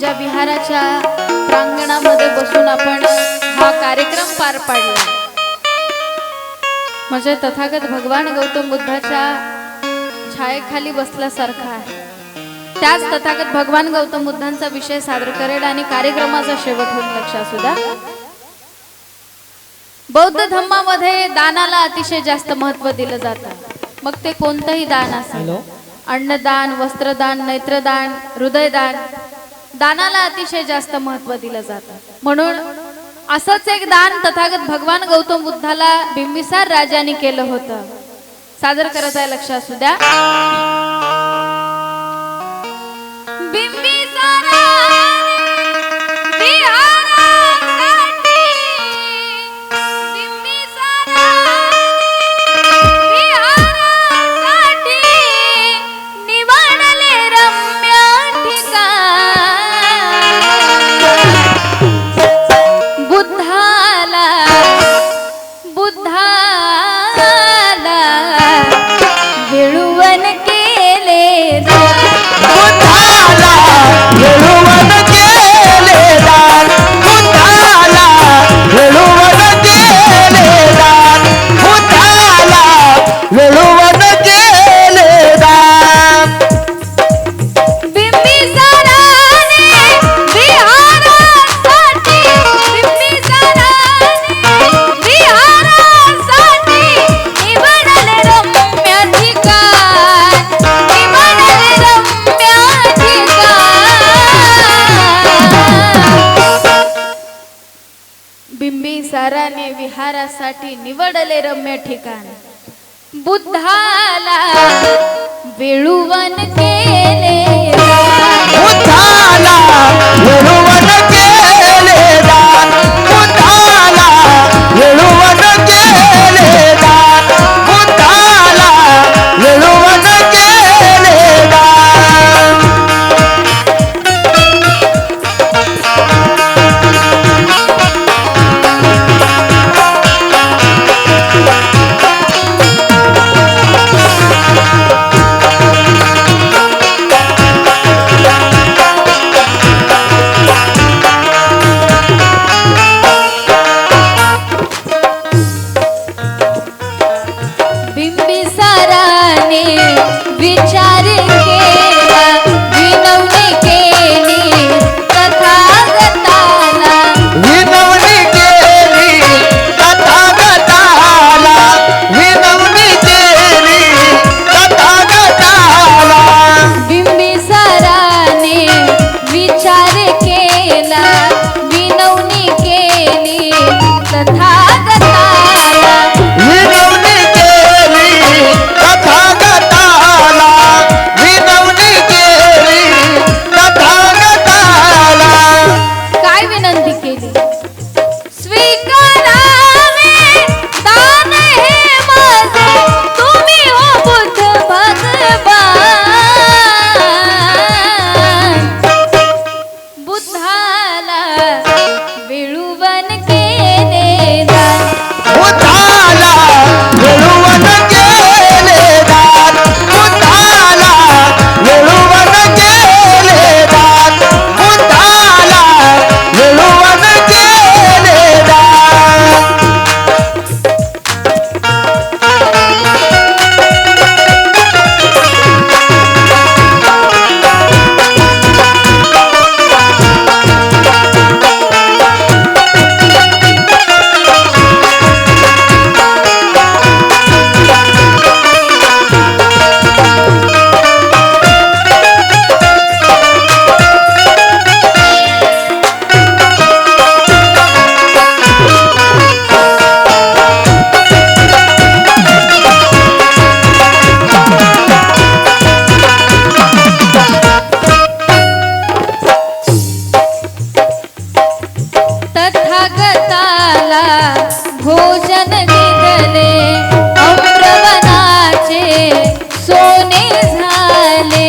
ज्या विहाराच्या प्रांगणामध्ये बसून आपण हा कार्यक्रम पार पाडला म्हणजे तथागत भगवान गौतम बुद्धाच्या छायेखाली बसल्यासारखा आहे. त्याच तथागत भगवान गौतम बुद्धांचा विषय सादर करेल आणि कार्यक्रमाचा शेवट होईल लक्षात सुद्धा. बौद्ध धर्मामध्ये दानाला अतिशय जास्त महत्त्व दिलं जातं. मग ते कोणतंही दान असेल. अन्नदान वस्त्रदान नेत्रदान हृदयदान दानाला अतिशय जास्त महत्त्व दिलं जातं. म्हणून असंच एक दान तथागत भगवान गौतम बुद्धाला बिंबिसार राजाने केलं होतं. सादर करत आहे लक्ष असू द्या. बिंबिसाराने विहारासाठी निवडले रम्य ठिकाण. बुद्धाला वेळुवन के सोने झाले